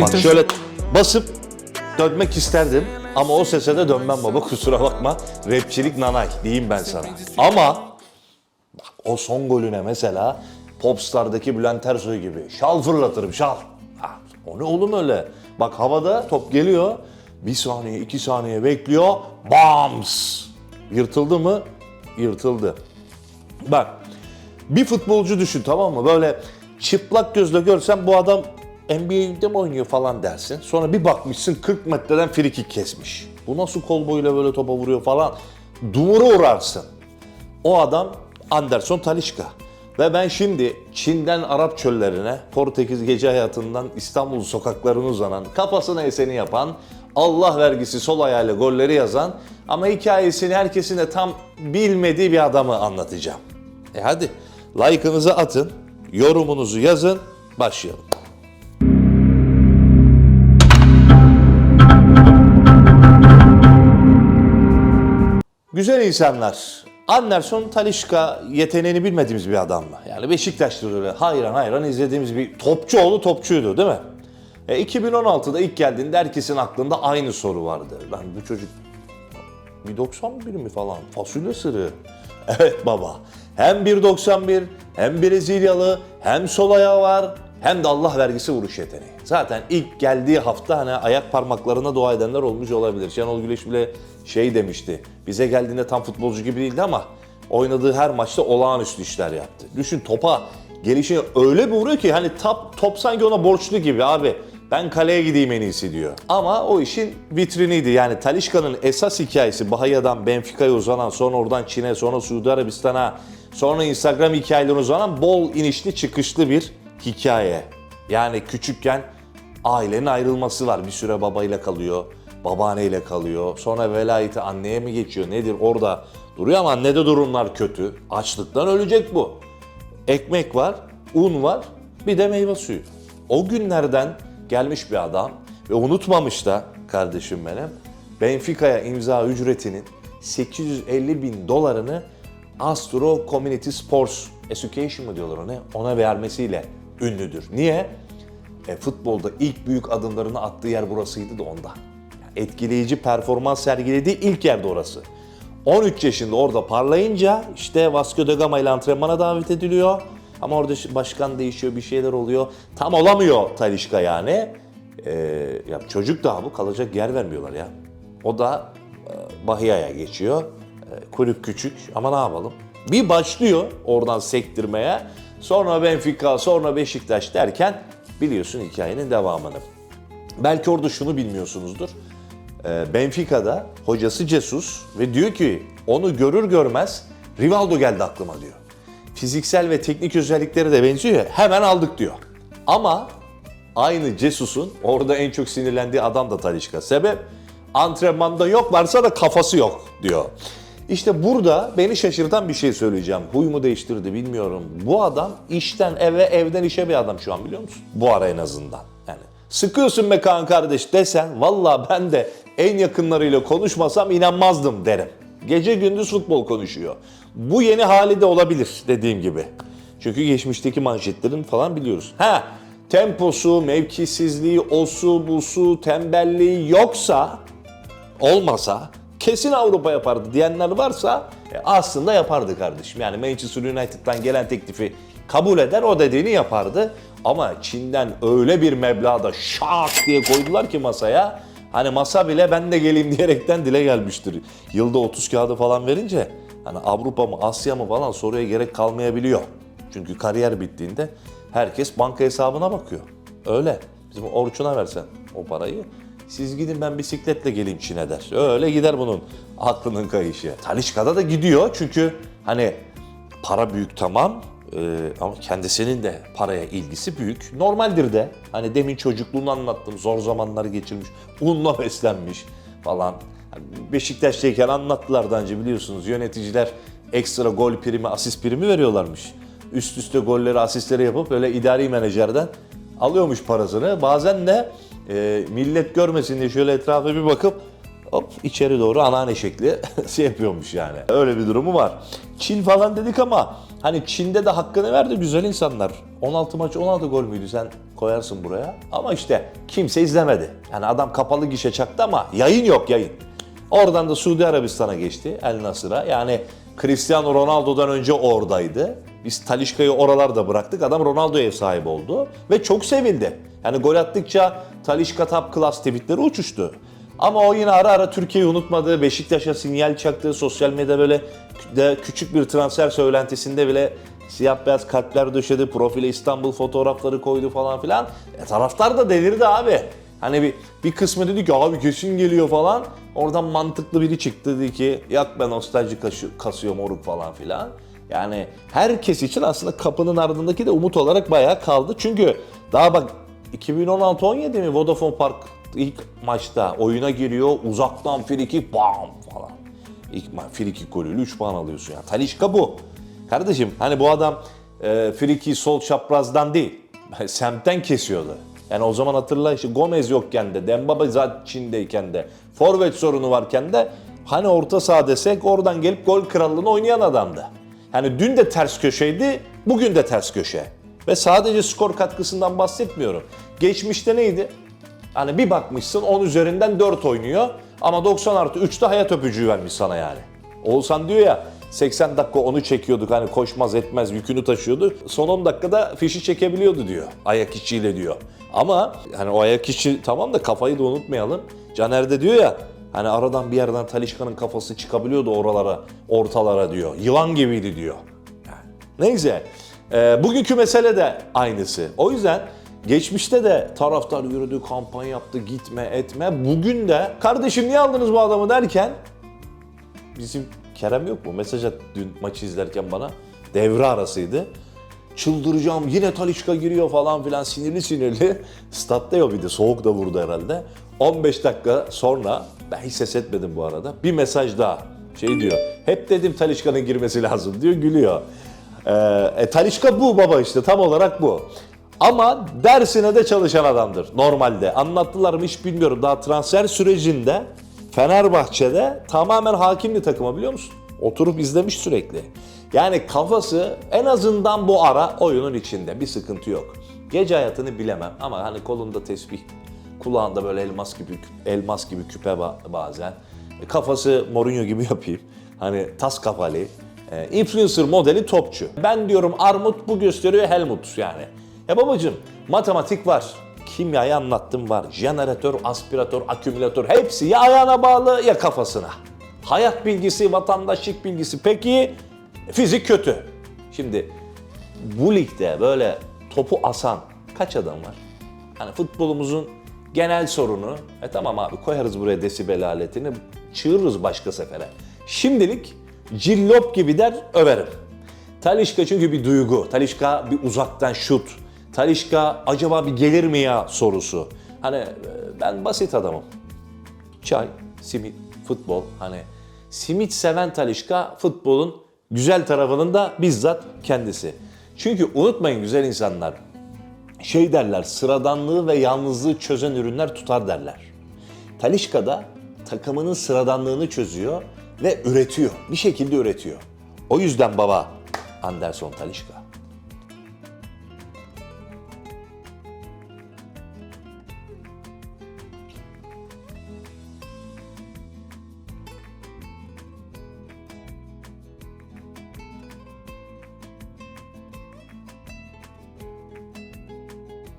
Bak şöyle basıp dönmek isterdim ama o sese de dönmem baba kusura bakma. Rapçilik nanay diyeyim ben sana. Ama bak o son golüne mesela Popstar'daki Bülent Ersoy gibi şal fırlatırım şal. Ha, o ne oğlum öyle? Bak havada top geliyor. Bir saniye iki saniye bekliyor. Bams! Yırtıldı mı? Yırtıldı. Bak bir futbolcu düşün tamam mı? Böyle çıplak gözle görsen bu adam NBA'de mi oynuyor falan dersin. Sonra bir bakmışsın 40 metreden frikik kesmiş. Bu nasıl kol boyuyla böyle topa vuruyor falan. Duvara uğrarsın. O adam Anderson Talişka. Ve ben şimdi Çin'den Arap çöllerine, Portekiz gece hayatından İstanbul sokaklarına uzanan, kafasına eseni yapan, Allah vergisi sol ayağıyla golleri yazan ama hikayesini herkesin de tam bilmediği bir adamı anlatacağım. E hadi like'ınızı atın, yorumunuzu yazın, başlayalım. Güzel insanlar. Anderson Talişka yeteneğini bilmediğimiz bir adam mı? Yani Beşiktaş'ta öyle hayran hayran izlediğimiz bir topçu oğlu topçuydu değil mi? E, 2016'da ilk geldiğinde herkesin aklında aynı soru vardı. Lan bu çocuk bir 91 mi falan? Fasulye sırrı. Evet baba. Hem 1.91 hem Brezilyalı hem sol ayağı var hem de Allah vergisi vuruş yeteneği. Zaten ilk geldiği hafta hani ayak parmaklarına dua edenler olmuş olabilir. Şenol Güneş bile şey demişti. Bize geldiğinde tam futbolcu gibi değildi ama oynadığı her maçta olağanüstü işler yaptı. Düşün topa gelişini öyle bir vuruyor ki hani top, top sanki ona borçlu gibi abi. Ben kaleye gideyim en iyisi diyor. Ama o işin vitriniydi. Yani Talişka'nın esas hikayesi Bahia'dan Benfica'ya uzanan, sonra oradan Çin'e, sonra Suudi Arabistan'a, sonra Instagram hikayelerine uzanan bol inişli çıkışlı bir hikaye. Yani küçükken ailenin ayrılması var. Bir süre babayla kalıyor, babaanneyle kalıyor. Sonra velayeti anneye mi geçiyor nedir orada duruyor ama annede durumlar kötü. Açlıktan ölecek bu. Ekmek var, un var, bir de meyve suyu. O günlerden gelmiş bir adam ve unutmamış da kardeşim benim Benfica'ya imza ücretinin 850 bin dolarını Astro Community Sports Education mı diyorlar ona? Ona vermesiyle ünlüdür. Niye? E, futbolda ilk büyük adımlarını attığı yer burasıydı da ondan. Etkileyici performans sergilediği ilk yerde orası. 13 yaşında orada parlayınca işte Vasco da Gama ile antrenmana davet ediliyor. Ama orada başkan değişiyor, bir şeyler oluyor. Tam olamıyor Talişka yani. Ee, ya çocuk daha bu, kalacak yer vermiyorlar ya. O da e, Bahia'ya geçiyor. E, kulüp küçük ama ne yapalım? Bir başlıyor oradan sektirmeye. Sonra Benfica, sonra Beşiktaş derken biliyorsun hikayenin devamını. Belki orada şunu bilmiyorsunuzdur. Ee, Benfica'da hocası Jesus ve diyor ki onu görür görmez Rivaldo geldi aklıma diyor. Fiziksel ve teknik özellikleri de benziyor hemen aldık diyor. Ama aynı Jesus'un orada en çok sinirlendiği adam da Talişka. Sebep antrenmanda yok varsa da kafası yok diyor. İşte burada beni şaşırtan bir şey söyleyeceğim. Huy mu değiştirdi bilmiyorum. Bu adam işten eve, evden işe bir adam şu an biliyor musun? Bu ara en azından. Yani sıkıyorsun be Kaan kardeş desen valla ben de en yakınlarıyla konuşmasam inanmazdım derim. Gece gündüz futbol konuşuyor. Bu yeni hali de olabilir dediğim gibi. Çünkü geçmişteki manşetlerin falan biliyoruz. Ha temposu, mevkisizliği, osu, busu, tembelliği yoksa olmasa kesin Avrupa yapardı diyenler varsa e, aslında yapardı kardeşim. Yani Manchester United'dan gelen teklifi kabul eder o dediğini yapardı. Ama Çin'den öyle bir meblağda şak diye koydular ki masaya. Hani masa bile ben de geleyim diyerekten dile gelmiştir. Yılda 30 kağıdı falan verince hani Avrupa mı Asya mı falan soruya gerek kalmayabiliyor. Çünkü kariyer bittiğinde herkes banka hesabına bakıyor. Öyle. Bizim Orçun'a versen o parayı siz gidin ben bisikletle geleyim Çin'e der. Öyle gider bunun aklının kayışı. Talişka'da da gidiyor çünkü hani para büyük tamam ee, ama kendisinin de paraya ilgisi büyük. Normaldir de hani demin çocukluğunu anlattım zor zamanlar geçirmiş, unla beslenmiş falan. Hani Beşiktaş'tayken anlattılar daha önce biliyorsunuz yöneticiler ekstra gol primi, asist primi veriyorlarmış. Üst üste golleri, asistleri yapıp böyle idari menajerden alıyormuş parasını. Bazen de e, millet görmesin diye şöyle etrafa bir bakıp hop içeri doğru anneanne şekli şey yapıyormuş yani. Öyle bir durumu var. Çin falan dedik ama Hani Çin'de de hakkını verdi güzel insanlar. 16 maç 16 gol müydü sen koyarsın buraya. Ama işte kimse izlemedi. Yani adam kapalı gişe çaktı ama yayın yok yayın. Oradan da Suudi Arabistan'a geçti El Nasır'a. Yani Cristiano Ronaldo'dan önce oradaydı. Biz Talişka'yı oralarda bıraktık. Adam Ronaldo'ya ev sahibi oldu. Ve çok sevildi. Yani gol attıkça Talişka top class tweetleri uçuştu. Ama o yine ara ara Türkiye'yi unutmadı. Beşiktaş'a sinyal çaktı. Sosyal medyada böyle de küçük bir transfer söylentisinde bile siyah beyaz kalpler döşedi. Profile İstanbul fotoğrafları koydu falan filan. E, taraftar da delirdi abi. Hani bir, bir kısmı dedi ki abi kesin geliyor falan. Oradan mantıklı biri çıktı dedi ki yok ben nostalji kaşı- kasıyor moruk falan filan. Yani herkes için aslında kapının ardındaki de umut olarak bayağı kaldı. Çünkü daha bak 2016-17 mi Vodafone Park ilk maçta oyuna giriyor uzaktan frikik bam falan. İlk ma- frikik golüyle 3 puan alıyorsun ya. Talişka bu. Kardeşim hani bu adam e, friki sol çaprazdan değil. Semtten kesiyordu. Yani o zaman hatırla işte Gomez yokken de, Dembaba zaten Çin'deyken de, forvet sorunu varken de hani orta saha desek oradan gelip gol krallığını oynayan adamdı. Yani dün de ters köşeydi, bugün de ters köşe. Ve sadece skor katkısından bahsetmiyorum. Geçmişte neydi? Hani bir bakmışsın 10 üzerinden 4 oynuyor ama 90 artı 3'te hayat öpücüğü vermiş sana yani. Oğuzhan diyor ya 80 dakika onu çekiyorduk hani koşmaz etmez yükünü taşıyordu. Son 10 dakikada fişi çekebiliyordu diyor ayak içiyle diyor. Ama hani o ayak içi tamam da kafayı da unutmayalım. Caner de diyor ya hani aradan bir yerden Talişka'nın kafası çıkabiliyordu oralara ortalara diyor. Yılan gibiydi diyor. Neyse. E, bugünkü mesele de aynısı. O yüzden geçmişte de taraftar yürüdü, kampanya yaptı, gitme etme. Bugün de kardeşim niye aldınız bu adamı derken bizim Kerem yok mu? Mesaj attı dün maçı izlerken bana. Devre arasıydı. Çıldıracağım yine Talişka giriyor falan filan sinirli sinirli. Statta yok bir de soğuk da vurdu herhalde. 15 dakika sonra ben hiç ses etmedim bu arada. Bir mesaj daha. Şey diyor. Hep dedim Talişka'nın girmesi lazım diyor gülüyor. Ee, e, Talişka bu baba işte tam olarak bu. Ama dersine de çalışan adamdır normalde. Anlattılar mı hiç bilmiyorum. Daha transfer sürecinde Fenerbahçe'de tamamen hakimli takıma biliyor musun? Oturup izlemiş sürekli. Yani kafası en azından bu ara oyunun içinde bir sıkıntı yok. Gece hayatını bilemem ama hani kolunda tesbih, kulağında böyle elmas gibi elmas gibi küpe ba- bazen. E, Kafası Mourinho gibi yapayım. Hani tas kafalı. E, influencer modeli topçu. Ben diyorum Armut bu gösteriyor Helmut yani. E babacım matematik var. Kimyayı anlattım var. Jeneratör, aspiratör, akümülatör hepsi ya ayağına bağlı ya kafasına. Hayat bilgisi, vatandaşlık bilgisi peki fizik kötü. Şimdi bu ligde böyle topu asan kaç adam var? Hani futbolumuzun genel sorunu, e tamam abi koyarız buraya desibel aletini, çığırırız başka sefere. Şimdilik cillop gibi der överim. Talişka çünkü bir duygu. Talişka bir uzaktan şut. Talişka acaba bir gelir mi ya sorusu. Hani e, ben basit adamım. Çay, simit, futbol. Hani simit seven Talişka futbolun güzel tarafının da bizzat kendisi. Çünkü unutmayın güzel insanlar. Şey derler sıradanlığı ve yalnızlığı çözen ürünler tutar derler. Talişka da takımının sıradanlığını çözüyor ve üretiyor. Bir şekilde üretiyor. O yüzden baba Anderson Talişka.